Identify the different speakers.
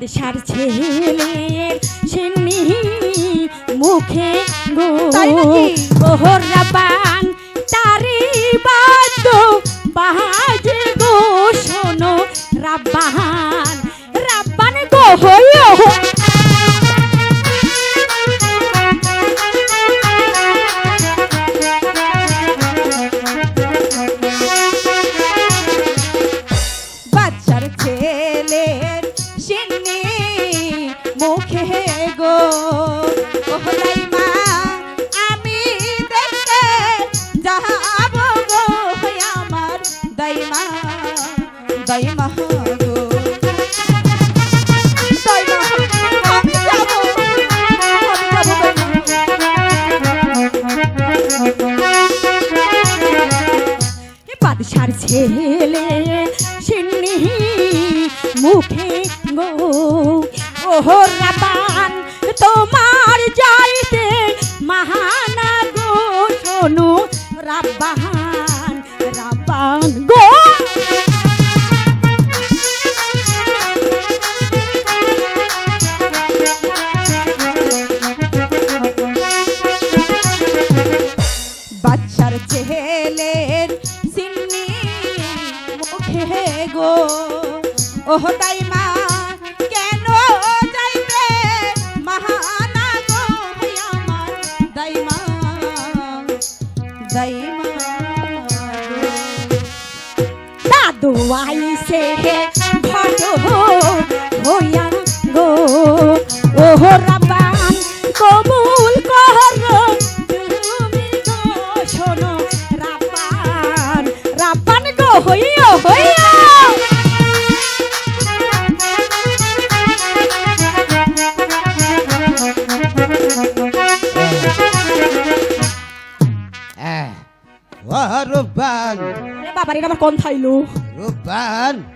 Speaker 1: বাদশার ছেলের সেমনি মুখে গোহর রাবান তারি বাদ্য বাজে গো শোনো রাব্বা
Speaker 2: যায় গো। ওলাই মা, আমি দেখতে যাব গো আমার দাইমা দাইমা
Speaker 1: বাদশার ছেলে, সিন্নি মুখে গো। ওহো রাবান তোমার যাইতে মাহানা গো শোনো, রাব্বান রাব্বান গো।
Speaker 2: বাচ্চার ছেলের সিন্নি মুখে গো। ওহ তাই মা
Speaker 1: দাদু আইসে ঘট হইয়া গো। ওহ রাবান কবুল কর। শোনো রাবান রাবান গো হইয়া হইয়া।
Speaker 3: ও রূপবান
Speaker 1: এটা আমার কোন থাইলো
Speaker 3: Ruban!